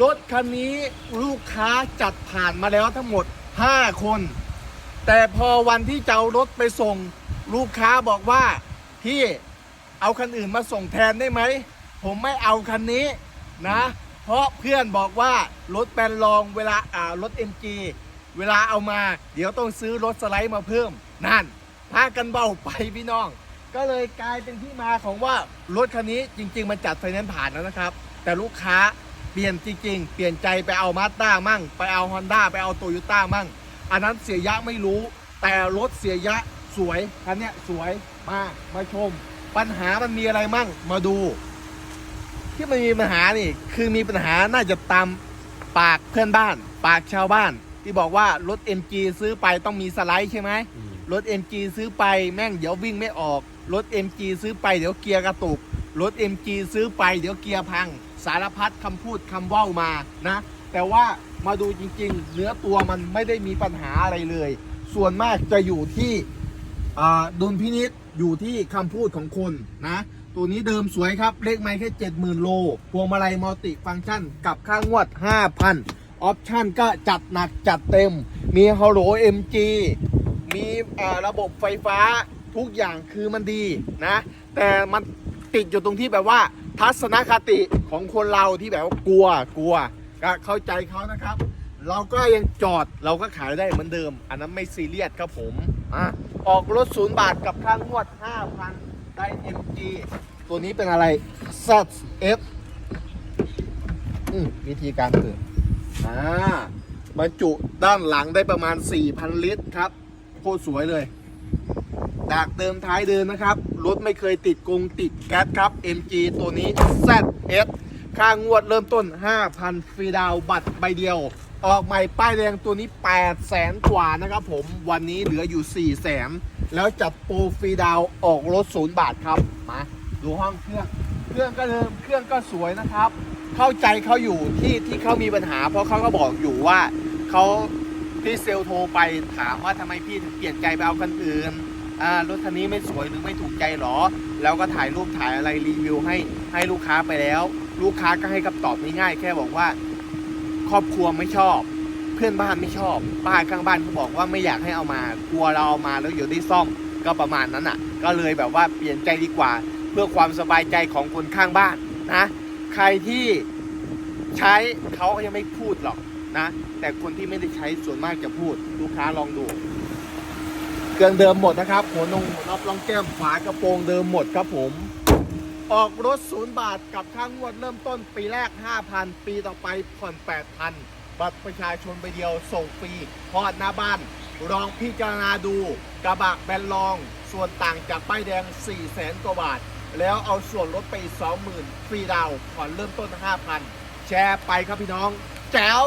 รถคันนี้ลูกค้าจัดผ่านมาแล้วทั้งหมด 5 คน แต่พอวันที่จะเอารถไปส่ง ลูกค้าบอกว่าพี่เอาคันอื่นมาส่งแทนได้ไหม ผมไม่เอาคันนี้นะ เพราะเพื่อนบอกว่ารถแปนรองเวลาอ่ารถ MG เวลาเอามา เดี๋ยวต้องซื้อรถสไลด์มาเพิ่ม นั่นพากันเบาไปพี่น้อง ก็เลยกลายเป็นที่มาของว่ารถคันนี้จริง ๆ มันจัดไฟแนนซ์ผ่านแล้วนะครับ แต่ลูกค้า เปลี่ยนจริงๆ เปลี่ยนใจไปเอามาสด้ามั่ง ไปเอาฮอนด้าไปเอาโตโยต้ามั่ง อันนั้นเสียยะไม่รู้ แต่รถเสียยะสวย คันเนี้ยสวยมากมาชม ปัญหามันมีอะไรมั่ง มาดู ที่มันมีปัญหานี่ คือมีปัญหาน่าจะตามปากเพื่อนบ้าน ปากชาวบ้าน ที่บอกว่ารถ MG ซื้อไปต้องมีสไลด์ใช่ไหมรถ MG ซื้อไปแม่งเดี๋ยววิ่งไม่ออก รถ MG ซื้อไปเดี๋ยวเกียร์กระตุก รถ MG ซื้อไปเดี๋ยวเกียร์พัง สารพัดคำพูดคำเว้ามานะ แต่ว่ามาดูจริงๆ เนื้อตัวมันไม่ได้มีปัญหาอะไรเลย ส่วนมากจะอยู่ที่ดุลพินิษอยู่ที่คำพูดของคนนะ ตัวนี้เดิมสวยครับเลขไม่แค่ 70,000 โล พวงมาลัยมัลติฟังก์ชัน กับค่างวด 5,000 ออปชั่นก็จัดหนักจัดเต็ม มีฮ o โ o MG มีระบบไฟฟ้าทุกอย่างคือมันดีนะ แต่มันติดอยู่ตรงที่แบบว่า ทัศนคติของคนเราที่แบบว่ากลัวกลัวก็เข้าใจเขานะครับ เราก็ยังจอดเราก็ขายได้เหมือนเดิม อันนั้นไม่ซีเรียสครับผมอะออกรถศูนย์บาทกับค่างวด 5,000 ได้ MG ตัวนี้เป็นอะไร ZF อืมวิธีการเปิดอ่าบรรจุด้านหลังได้ประมาณ 4,000 ลิตรครับ โคตรสวยเลย ดากเดิมท้ายเดิมนะครับ รถไม่เคยติดกงติดแก๊สครับ MG ตัวนี้ ZS ค่างวดเริ่มต้น 5,000 ฟรีดาวบัตรใบเดียว ออกใหม่ป้ายแดงตัวนี้8แสนกว่านะครับผม วันนี้เหลืออยู่4แสนแล้วจัดโปรฟรีดาวออกรถศูนย์บาทครับ มาดูห้องเครื่อง เครื่องก็เดิม เครื่องก็สวยนะครับ เข้าใจเขาอยู่ที่ที่เขามีปัญหา เพราะเขาก็บอกอยู่ว่าเขาพี่เซลลโทรไปถามว่าทำไมพี่ถึงเปลี่ยนใจไปเอาคันอื่น อ่ารถคันนี้ไม่สวยหรือไม่ถูกใจหรอ แล้วก็ถ่ายรูปถ่ายอะไรรีวิวให้ให้ลูกค้าไปแล้ว ลูกค้าก็ให้คำตอบง่ายๆแค่บอกว่า ครอบครัวไม่ชอบ เพื่อนบ้านไม่ชอบ ป้าข้างบ้านเขาบอกว่าไม่อยากให้เอามากลัวเราเอามาแล้วเดี๋ยวได้ซ่อมก็ประมาณนั้นอะ ก็เลยแบบว่าเปลี่ยนใจดีกว่า เพื่อความสบายใจของคนข้างบ้านนะ ใครที่ใช้เขายังไม่พูดหรอกนะ แต่คนที่ไม่ได้ใช้ส่วนมากจะพูด ลูกค้าลองดู รืองเดิมหมดนะครับหัวนงหัวนอปรองแก้มฝากระโปรงเดิมหมดครับผม ออกรถศูนย์บาทกับค่างวดเริ่มต้นปีแรก 5,000 ปีต่อไปผ่อน 8,000 บัตรประชาชนไปเดียวส่งฟรีพอดหน้าบ้านลองพิจารณาดูกระบะแบนลอง ส่วนต่างจากป้ายแดง 4 0 0แสนกว่าบาท แล้วเอาส่วนลดไปอีก20,000 ฟรีดาวผ่อนเริ่มต้น 5,000 แชร์ไปครับพี่น้อง แจ๋ว